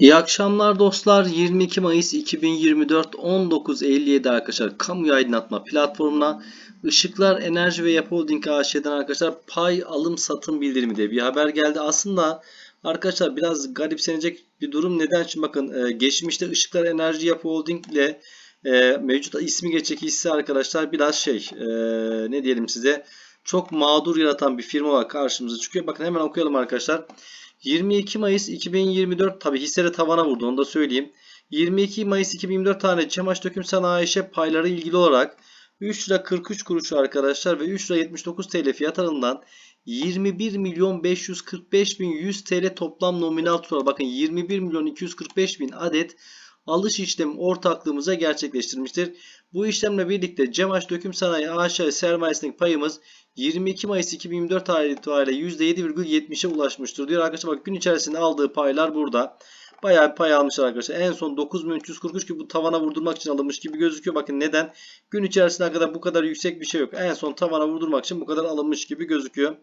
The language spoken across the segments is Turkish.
İyi akşamlar dostlar. 22 Mayıs 2024 19.57 arkadaşlar kamu aydınlatma platformuna Işıklar Enerji ve Yapı Holding AŞ'den arkadaşlar pay alım satım bildirimi diye bir haber geldi. Aslında arkadaşlar biraz garipsenecek bir durum. Neden? Şimdi bakın e, geçmişte Işıklar Enerji Yapı Holding ile e, mevcut ismi geçecek hisse arkadaşlar biraz şey e, ne diyelim size çok mağdur yaratan bir firma var karşımıza çıkıyor. Bakın hemen okuyalım arkadaşlar. 22 Mayıs 2024 tabi hisseleri tavana vurdu onu da söyleyeyim. 22 Mayıs 2024 tane Çamaş Döküm Sanayi AŞ payları ilgili olarak 3 lira 43 kuruş arkadaşlar ve 3 lira 79 TL fiyat aralığından 21 milyon 545 bin 100 TL toplam nominal tutar. Bakın 21 milyon 245 bin adet alış işlemi ortaklığımıza gerçekleştirmiştir. Bu işlemle birlikte Cemaş Döküm Sanayi AŞ sermayesindeki payımız 22 Mayıs 2024 tarihi itibariyle %7,70'e ulaşmıştır diyor. Arkadaşlar bak gün içerisinde aldığı paylar burada. Bayağı bir pay almışlar arkadaşlar. En son 9343 ki bu tavana vurdurmak için alınmış gibi gözüküyor. Bakın neden? Gün içerisinde kadar bu kadar yüksek bir şey yok. En son tavana vurdurmak için bu kadar alınmış gibi gözüküyor.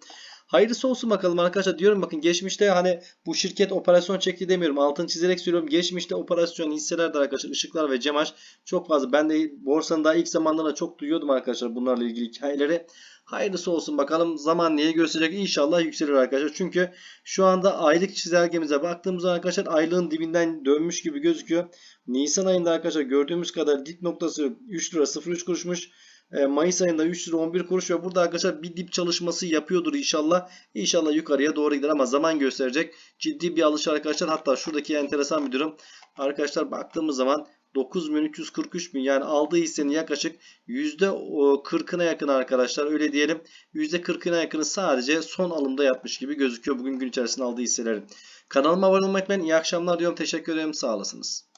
Hayırlısı olsun bakalım arkadaşlar. Diyorum bakın geçmişte hani bu şirket operasyon çekti demiyorum. Altını çizerek söylüyorum. Geçmişte operasyon hisselerde arkadaşlar. Işıklar ve cemaş çok fazla. Ben de borsanın daha ilk zamanlarında çok duyuyordum arkadaşlar bunlarla ilgili hikayeleri. Hayırlısı olsun bakalım. Zaman neye gösterecek? İnşallah yükselir arkadaşlar. Çünkü şu anda aylık çizelgemize baktığımızda arkadaşlar aylığın dibinden dönmüş gibi gözüküyor. Nisan ayında arkadaşlar gördüğümüz kadar dip noktası 3 lira 03 kuruşmuş Mayıs ayında 3 lira 11 kuruş ve burada arkadaşlar bir dip çalışması yapıyordur inşallah. İnşallah yukarıya doğru gider ama zaman gösterecek. Ciddi bir alış arkadaşlar. Hatta şuradaki enteresan bir durum. Arkadaşlar baktığımız zaman 9343 bin yani aldığı hissenin yaklaşık %40'ına yakın arkadaşlar öyle diyelim. %40'ına yakını sadece son alımda yapmış gibi gözüküyor bugün gün içerisinde aldığı hisselerin. Kanalıma abone olmayı unutmayın. İyi akşamlar diyorum. Teşekkür ederim. Sağ olasınız.